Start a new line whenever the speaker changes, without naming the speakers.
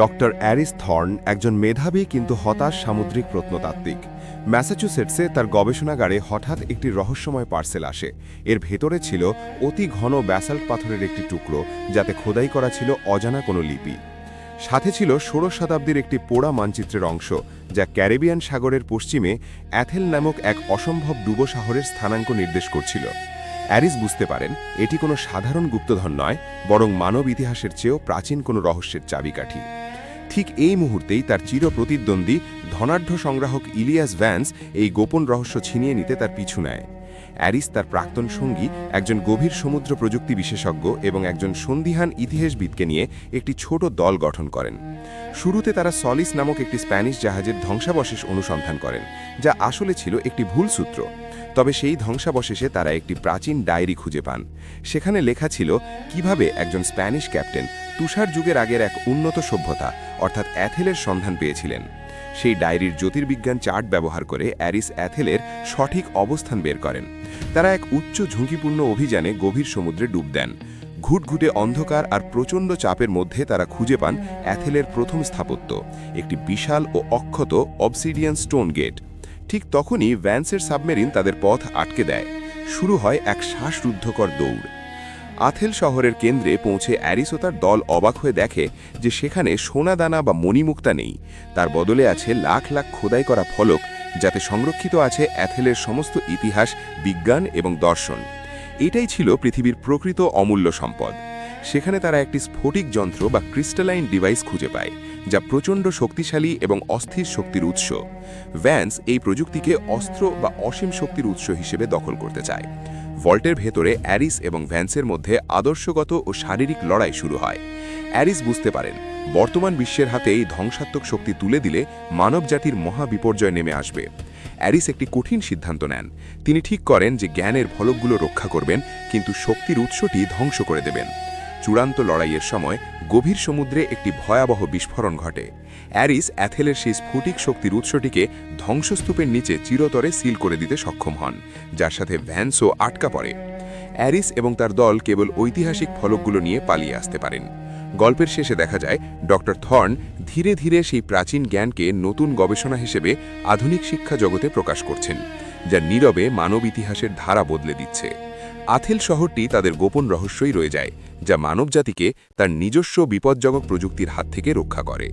Doctor অ্যারিস thorn একজন মেধাবী কিন্তু হতাশ সামুদ্রিক প্রত্নতাত্ত্বিক। ম্যাসাচুসেটসে তার গবেষণাগারে হঠাৎ একটি রহস্যময় পার্সেল আসে। এর ভেতরে ছিল অতি ঘন ব্যাসাল্ট পাথরের একটি টুকরো, যাতে খোদাই করা ছিল অজানা কোনো লিপি। সাথে ছিল ষোড়শ শতাব্দীর একটি পোড়া মানচিত্রের অংশ, যা ক্যারিবিয়ান সাগরের পশ্চিমে অ্যাথেল নামক এক অসম্ভব ডুবো শহরের স্থানাঙ্ক নির্দেশ করছিল। অ্যারিস বুঝতে পারেন, এটি কোনো সাধারণ গুপ্তধন নয়, বরং মানব ইতিহাসের চেয়েও প্রাচীন কোনো রহস্যের চাবিকাঠি। ঠিক এই মুহূর্তেই তার চির প্রতিদ্বন্দ্বী ধনাঢ্য সংগ্রাহক ইলিয়াস ভ্যান্স এই গোপন রহস্য ছিনিয়ে নিতে তার পিছু নেয়। অ্যারিস তার প্রাক্তন সঙ্গী, একজন গভীর সমুদ্র প্রযুক্তি বিশেষজ্ঞ এবং একজন সন্দিহান ইতিহাসবিদকে নিয়ে একটি ছোট দল গঠন করেন। শুরুতে তারা সলিস নামক একটি স্প্যানিশ জাহাজের ধ্বংসাবশেষ অনুসন্ধান করেন, যা আসলে ছিল একটি ভুল সূত্র। তবে সেই ধ্বংসাবশেষে তারা একটি প্রাচীন ডায়েরি খুঁজে পান। সেখানে লেখা ছিল, কীভাবে একজন স্প্যানিশ ক্যাপ্টেন তুষার যুগের আগের এক উন্নত সভ্যতা, অর্থাৎ অ্যাথেলের সন্ধান পেয়েছিলেন। সেই ডায়েরির জ্যোতির্বিজ্ঞান চার্ট ব্যবহার করে অ্যারিস অ্যাথেলের সঠিক অবস্থান বের করেন। তারা এক উচ্চ ঝুঁকিপূর্ণ অভিযানে গভীর সমুদ্রে ডুব দেন। ঘুটঘুটে অন্ধকার আর প্রচণ্ড চাপের মধ্যে তারা খুঁজে পান অ্যাথেলের প্রথম স্থাপত্য, একটি বিশাল ও অক্ষত অবসিডিয়ান স্টোন গেট। ঠিক তখনই ভ্যান্সের সাবমেরিন তাদের পথ আটকে দেয়। শুরু হয় এক শ্বাসরুদ্ধকর দৌড়। আথেল শহরের কেন্দ্রে পৌঁছে অ্যারিস তার দল অবাক হয়ে দেখে যে সেখানে সোনাদানা বা মণিমুক্তা নেই। তার বদলে আছে লাখ লাখ খোদাই করা ফলক, যাতে সংরক্ষিত আছে অ্যাথেলের সমস্ত ইতিহাস, বিজ্ঞান এবং দর্শন। এটাই ছিল পৃথিবীর প্রকৃত অমূল্য সম্পদ। সেখানে তারা একটি স্ফটিক যন্ত্র বা ক্রিস্টালাইন ডিভাইস খুঁজে পায়, যা প্রচণ্ড শক্তিশালী এবং অস্থির শক্তির উৎস। ভ্যান্স এই প্রযুক্তিকে অস্ত্র বা অসীম শক্তির উৎস হিসেবে দখল করতে চায়। ভল্টের ভেতরে অ্যারিস এবং ভ্যান্সের মধ্যে আদর্শগত ও শারীরিক লড়াই শুরু হয়। অ্যারিস বুঝতে পারেন, বর্তমান বিশ্বের হাতে এই ধ্বংসাত্মক শক্তি তুলে দিলে মানব মানবজাতির মহাবিপর্যয় নেমে আসবে। অ্যারিস একটি কঠিন সিদ্ধান্ত নেন। তিনি ঠিক করেন যে জ্ঞানের ফলকগুলো রক্ষা করবেন, কিন্তু শক্তির উৎসটি ধ্বংস করে দেবেন। চূড়ান্ত লড়াইয়ের সময় গভীর সমুদ্রে একটি ভয়াবহ বিস্ফোরণ ঘটে। অ্যারিস অ্যাথেলের সেই স্ফুটিক শক্তির উৎসটিকে ধ্বংসস্তূপের নিচে চিরতরে সিল করে দিতে সক্ষম হন, যার সাথে ভ্যান্সও আটকা পড়ে। অ্যারিস এবং তার দল কেবল ঐতিহাসিক ফলকগুলো নিয়ে পালিয়ে আসতে পারেন। গল্পের শেষে দেখা যায়, ডক্টর থর্ন ধীরে ধীরে সেই প্রাচীন জ্ঞানকে নতুন গবেষণা হিসেবে আধুনিক শিক্ষা জগতে প্রকাশ করছেন, যা নীরবে মানব ইতিহাসের ধারা বদলে দিচ্ছে। আথেল শহরটি তাদের গোপন রহস্যই রয়ে যায়, যা মানবজাতিকে তার নিজস্ব বিপজ্জনক প্রযুক্তির হাত থেকে রক্ষা করে।